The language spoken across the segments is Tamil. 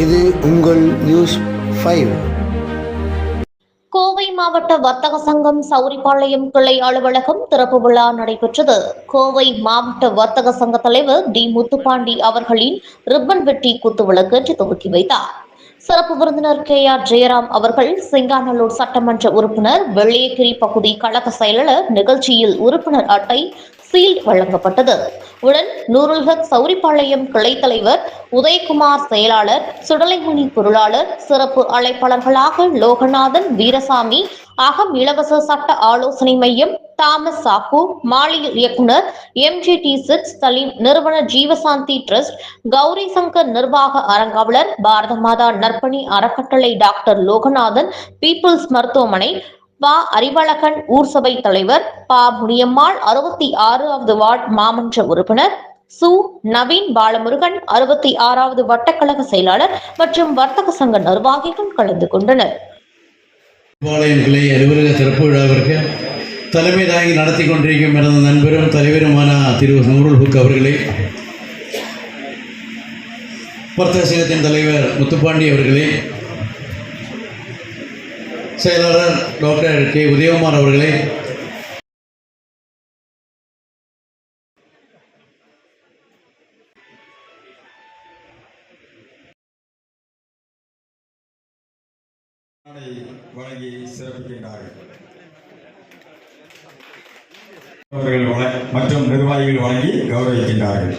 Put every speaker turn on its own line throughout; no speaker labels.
இது உங்கள் நியூஸ் ஃபைவ்.
கோவை மாவட்ட வர்த்தக சங்கம் சௌரிபாளையம் கிளை அலுவலகம் திறப்பு விழா நடைபெற்றது. கோவை மாவட்ட வர்த்தக சங்க தலைவர் டி முத்துப்பாண்டி அவர்களின் ரிப்பன் வெட்டி குத்துவிளக்கேற்றி துவக்கி வைத்தார். சிறப்பு விருந்தினர் கே ஆர் ஜெயராம் அவர்கள் சிங்காநல்லூர் சட்டமன்ற உறுப்பினர் வெள்ளியகிரி பகுதி கழக செயலாளர் நிகழ்ச்சியில் உறுப்பினர் அட்டை சீல் வழங்கப்பட்டது. உடன் நூருல்ஹக் சௌரிபாளையம் கிளை தலைவர் உதயகுமார் செயலாளர் சுடலைமணி பொருளாளர் சிறப்பு அழைப்பாளர்களாக லோகநாதன் வீரசாமி அகம் இலவச சட்ட ஆலோசனை மையம் தாமஸ் சாஹூ மாலியல் இயக்குனர் எம்ஜிடி சிக்ஸ் சலீம் நிறுவன ஜீவசாந்தி ட்ரஸ்ட் கௌரி சங்கர் நிர்வாக அரங்காவலர் பாரத மாதா நற்பணி அறக்கட்டளை டாக்டர் லோகநாதன் பீப்புள்ஸ் மருத்துவமனை பா. அறிவழகன் ஊர் சபை தலைவர் பா. முனியம்மாள் அறுபத்தி ஆறாவது வார்டு மாமன்ற உறுப்பினர் சு. நவீன் பாலமுருகன் அறுபத்தி ஆறாவது வட்டக்கழக செயலாளர் மற்றும் வர்த்தக சங்க நிர்வாகிகள் கலந்து கொண்டனர்.
அலுவலக திறப்பு விழாவிற்கு தலைமை தாங்கி நடத்தி கொண்டிருக்கும் எனது நண்பரும் தலைவருமான திரு நூருல் ஹுக் அவர்களே வர்த்தக சங்கத்தின் தலைவர் முத்துப்பாண்டி அவர்களே செயலாளர் டாக்டர் கே. உதயகுமார் அவர்களே
வழங்கி சிறப்பிக்கின்றார்கள். அவர்கள் மற்றும் நிர்வாகிகள் வழங்கி கௌரவிக்கின்றார்கள்.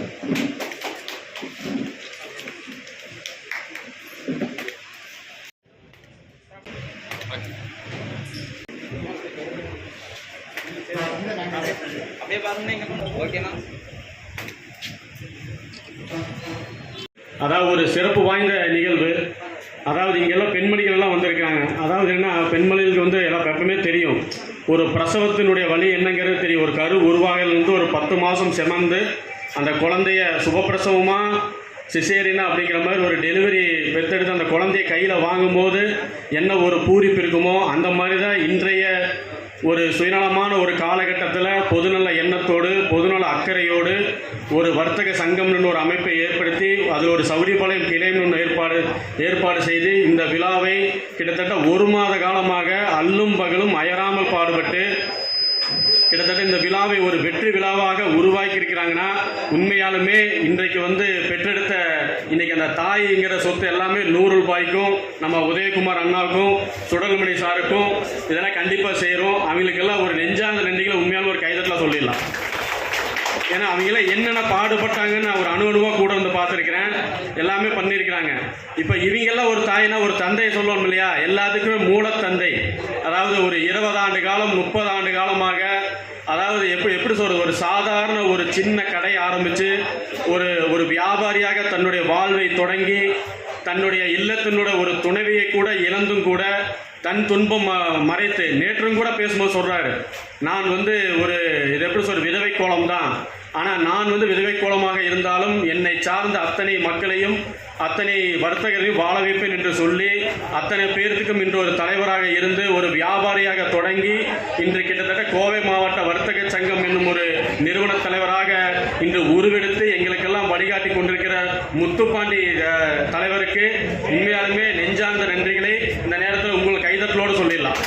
அதாவது ஒரு சிறப்பு வாய்ந்த நிகழ்வு. அதாவது இங்கெல்லாம் பெண்மணிகள் எல்லாம் வந்திருக்காங்க அதாவது என்ன பெண்மணிகளுக்கு வந்து எல்லா எப்பவுமே தெரியும். ஒரு பிரசவத்தினுடைய வழி என்னங்கிறது தெரியும். ஒரு கரு உருவாகலேருந்து ஒரு பத்து மாதம் செமந்து அந்த குழந்தைய சுபப்பிரசவமாக சிசேரினா அப்படிங்கிற மாதிரி ஒரு டெலிவரி பெற்றெடுத்து அந்த குழந்தைய கையில் வாங்கும்போது என்ன ஒரு பூரிப்பு இருக்குமோ அந்த மாதிரி தான் இன்றைய ஒரு சுயநலமான ஒரு காலகட்டத்தில் பொதுநல எண்ணத்தோடு பொதுநல அக்கறையோடு ஒரு வர்த்தக சங்கம்னு ஒரு அமைப்பை ஏற்படுத்தி அது ஒரு சௌரியபாளையம் கிளைன்னு ஒன்று ஏற்பாடு ஏற்பாடு செய்து இந்த விழாவை கிட்டத்தட்ட ஒரு மாத காலமாக அல்லும் பகலும் அய பாடுபட்டு கிட்டத்தட்ட இந்த விழாவை ஒரு வெற்றி விழாவாக உருவாக்கி இருக்கிறாங்கன்னா உண்மையாலுமே இன்றைக்கு வந்து பெற்றெடுத்த இன்னைக்கு அந்த தாய்ங்கிற சொத்து எல்லாமே நூறு ரூபாய்க்கும் நம்ம உதயகுமார் அண்ணாவுக்கும் சுடல்மணி சாருக்கும் இதெல்லாம் கண்டிப்பாக செய்கிறோம் அவங்களுக்கெல்லாம் ஒரு நெஞ்சாந்த நன்றிகளை உண்மையான ஒரு கைதட்டலாம் சொல்லிடலாம். ஏன்னா அவங்களாம் என்னென்ன பாடுபட்டாங்கன்னு நான் ஒரு அணு அணுவாக கூட வந்து பார்த்துருக்கிறேன். எல்லாமே பண்ணியிருக்கிறாங்க. இப்போ இவங்கெல்லாம் ஒரு தாய்னா ஒரு தந்தையை சொல்லுவோம் இல்லையா? எல்லாத்துக்குமே மூலத்தந்தை. அதாவது ஒரு இருபது ஆண்டு காலம் முப்பது ஆண்டு காலமாக அதாவது எப்படி எப்படி சொல்றது ஒரு சாதாரண ஒரு சின்ன கடை ஆரம்பித்து ஒரு ஒரு வியாபாரியாக தன்னுடைய வாழ்வை தொடங்கி தன்னுடைய இல்லத்தினுடைய ஒரு துணைவியை கூட இழந்தும் கூட தன் துன்பம் ம- மறைத்து நேற்றும் கூட பேசும்போது சொல்றாரு. நான் வந்து ஒரு இது எப்படி சொல்ற விதவை கோலம் தான் ஆனால் நான் வந்து விதவை கோலமாக இருந்தாலும் என்னை சார்ந்த அத்தனை மக்களையும் அத்தனை வர்த்தகரையும் வாழ வைப்பேன் என்று சொல்லி அத்தனை பேர்த்துக்கும் இன்று ஒரு தலைவராக இருந்து ஒரு வியாபாரியாக தொடங்கி இன்று கிட்டத்தட்ட கோவை மாவட்ட வர்த்தக சங்கம் என்னும் ஒரு நிறுவன தலைவராக இன்று உருவெடுத்து எங்களுக்கெல்லாம் வழிகாட்டி கொண்டிருக்கிற முத்துப்பாண்டி தலைவருக்கு உண்மையாலுமே நெஞ்சார்ந்த நன்றிகளை இந்த நேரத்தில் உங்கள் கைதட்டலோடு சொல்லிடலாம்.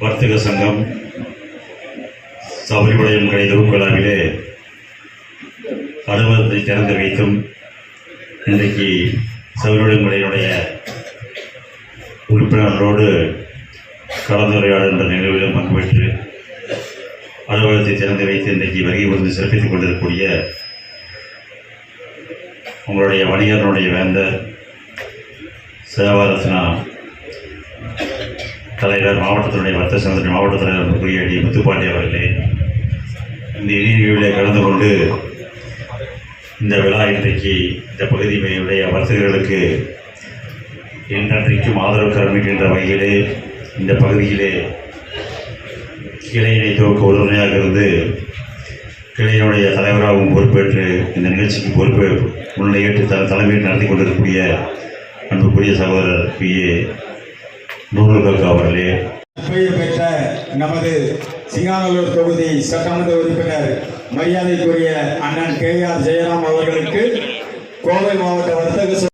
வர்த்தக சங்கம் சபரிமலையம் கடை விழாவிலே அலுவலகத்தை திறந்து வைத்தும் இன்றைக்கு சபரிமலையம் கடையினுடைய உறுப்பினர்களோடு கலந்துரையாடுகின்ற நிகழ்விலும் பங்கு பெற்று அலுவலகத்தை திறந்து வைத்து இன்றைக்கு வருகை வந்து சிறப்பித்துக் கொண்டிருக்கக்கூடிய உங்களுடைய வணிகர்களுடைய வேந்தர் சேவாரத்னா தலைவர் மாவட்டத்தினுடைய வர்த்தக சங்கத்தின் மாவட்ட தலைவர் குறியடி முத்துப்பாண்டி அவர்களே இந்த இனிய கலந்து கொண்டு இந்த விழா இன்றைக்கு இந்த பகுதியினுடைய வர்த்தகர்களுக்கு என்றென்றைக்கும் ஆதரவு கருமிக்கின்ற வகையிலே இந்த பகுதியிலே கிளையினை துவக்க உறுதுணையாக இருந்து கிளையினுடைய தலைவராகவும் பொறுப்பேற்று இந்த நிகழ்ச்சிக்கு பொறுப்பு முன்னிலை ஏற்று த தலைமையில் நடத்தி கொண்டிருக்கக்கூடிய அன்புக்குரிய சகோதரர் பி. ஏ. நூறு அவர்களே.
பெயர் பெற்ற நமது சிங்காநல்லூர் தொகுதி சட்டமன்ற உறுப்பினர் மரியாதைக்குரிய அண்ணன் கே. ஆர். ஜெயராம் அவர்களுக்கு கோவை மாவட்ட வர்த்தக ச-